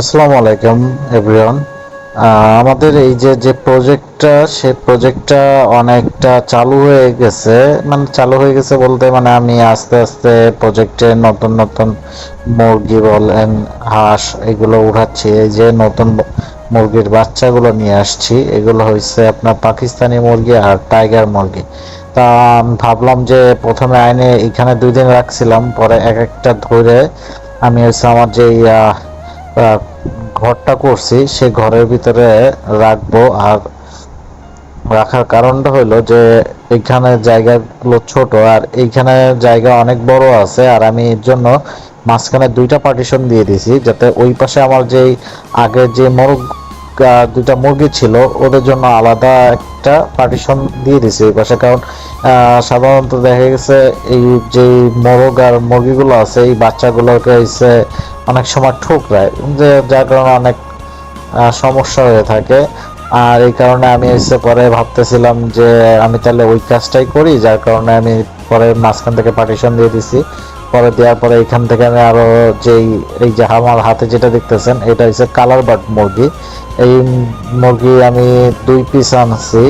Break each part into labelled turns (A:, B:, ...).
A: আসসালামু আলাইকুম এভরিওয়ান আমাদের এই যে যে প্রজেক্টটা সে প্রজেক্টটা অনেকটা চালু হয়ে গেছে। মানে চালু হয়ে গেছে বলতে মানে আমি আস্তে আস্তে প্রজেক্টে নতুন নতুন মুরগি বলেন হাঁস এগুলো উঠাচ্ছি। এই যে নতুন মুরগির বাচ্চাগুলো নিয়ে আসছি। এগুলো হয়েছে আপনার পাকিস্তানি মুরগি আর টাইগার মুরগি। তা ভাবলাম যে প্রথমে আইনে এখানে দুই দিন রাখছিলাম। পরে এক একটা ধরে আমি হচ্ছে আমার যে ঘরটা করছি সে ঘরের ভিতরে রাখব আর রাখার কারণটা হলো যে এখানে জায়গাগুলো ছোট আর এইখানে জায়গা অনেক বড় আছে আর আমি এর জন্য মাঝখানে দুইটা পার্টিশন দিয়ে দিছি যাতে ওই পাশে আমার যেই আগে যে মোরগ দুইটা মুরগি ছিল, ওদের জন্য আলাদা একটা পার্টিশন দিয়ে দিয়েছি পাশে। কারণ সাধারণত দেখা গেছে এই যে মোরগ আর মুরগিগুলো আছে, এই বাচ্চাগুলোকে হচ্ছে অনেক সময় ঠোকরায়, যে যার কারণে অনেক সমস্যা হয়ে থাকে। আর এই কারণে আমি এসে পরে ভাবতেছিলাম যে আমি তাহলে ওই কাজটাই করি, যার কারণে আমি পরে মাঝখান থেকে পার্টিশন দিয়ে দিছি। পরে দেওয়ার পরে এখান থেকে আমি আরও যেই, এই যে আমার হাতে যেটা দেখতেছেন, এটা হচ্ছে কালার বার্ড মুরগি। এই মুরগি আমি দুই পিস আনছি।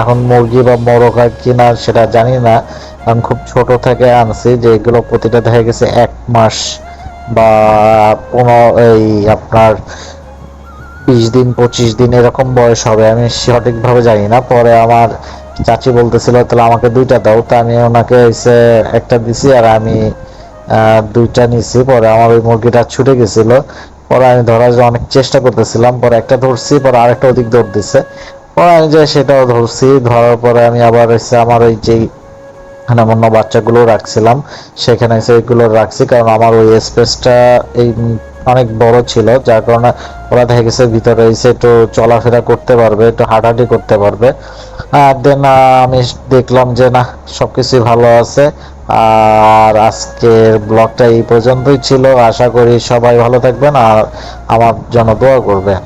A: এখন মুরগি বা মোরগ কিনা সেটা জানি না। কারণ খুব ছোট থেকে আনছি, যে এগুলো প্রতিটা দেখা গেছে এক মাস বা পনেরো এই আপনার বিশ দিন, পঁচিশ দিন এরকম বয়স হবে, আমি সঠিকভাবে জানি না। পরে আমার চাচি বলতেছিল, তাহলে আমাকে দুইটা দাও। তা আমি ওনাকে একটা দিছি আর আমি দুইটা নিছি, পরে আমার ওই মুরগিটা ছুটে গেছিল। পরে আমি ধরার জন্য অনেক চেষ্টা করতেছিলাম, পরে একটা ধরছি, পরে আরেকটা ওদিক দৌড় দিছে। পরে আমি যে সেটাও ধরছি, ধরার পরে আমি আবার এসে আমার ওই যেই এখানে অন্য বাচ্চাগুলো রাখছিলাম, সেখানে এসে এগুলো রাখছি, কারণ আমার ওই স্পেসটা এই অনেক বড় ছিল, যার কারণে ওরা দেখা গেছে ভিতরে এসে একটু চলাফেরা করতে পারবে, একটু হাঁটাহাঁটি করতে পারবে। আর দেন আমি দেখলাম যে, না, সবকিছুই ভালো আছে। আর আজকের ব্লগটা এই পর্যন্তই ছিল। আশা করি সবাই ভালো থাকবেন আর আমার জন্য দোয়া করবেন।